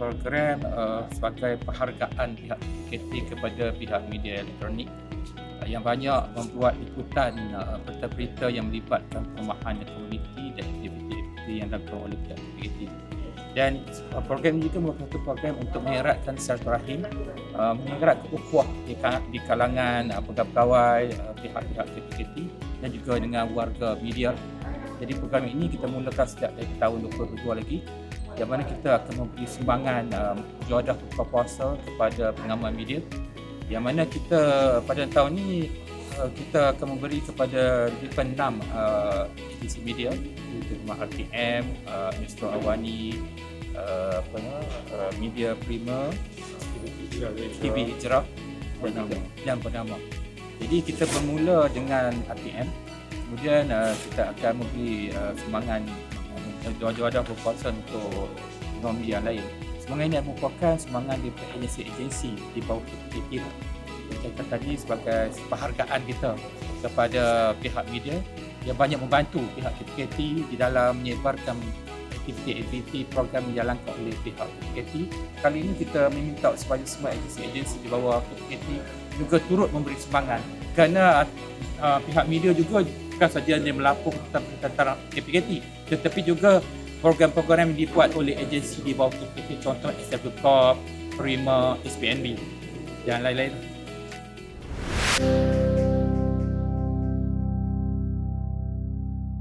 program uh, sebagai penghargaan pihak KT kepada pihak media elektronik uh, yang banyak membuat liputan uh, berita-berita yang melibatkan perumahan komuniti dan aktiviti-aktiviti yang dilakukan oleh pihak KT. Dan uh, program ini juga merupakan satu program untuk mengeratkan silaturahim, uh, mengeratkan ukhuwah di, di kalangan uh, pegawai-pegawai, uh, pihak-pihak KPKT dan juga dengan warga media. Jadi program ini kita mulakan sejak dari tahun 2022 lagi yang mana kita akan memberi sumbangan um, juadah buka puasa kepada pengamal media. Yang mana kita pada tahun ini uh, kita akan memberi kepada lebih kurang enam uh, agensi media iaitu Rumah RTM, uh, Newsroom Awani, uh, apa uh, Media Prima, TV Hijrah dan, dan bernama. Jadi kita bermula dengan RTM kemudian uh, kita akan memberi uh, sumbangan uh, juadah-juadah berkuasa untuk ekonomi yang lain. Sumbangan ini merupakan sumbangan daripada agensi-agensi di bawah. Saya cakap tadi sebagai penghargaan kita kepada pihak media yang banyak membantu pihak KPKT di dalam menyebarkan aktiviti-aktiviti program yang dijalankan oleh pihak KPKT. Kali ini kita meminta supaya semua agensi-agensi di bawah KPKT juga turut memberi sumbangan kerana uh, pihak media juga bukan saja dia melapor tentang KPKT tetapi juga program-program yang dibuat oleh agensi di bawah KPKT contoh SW Corp, Prima, SPNB dan lain-lain.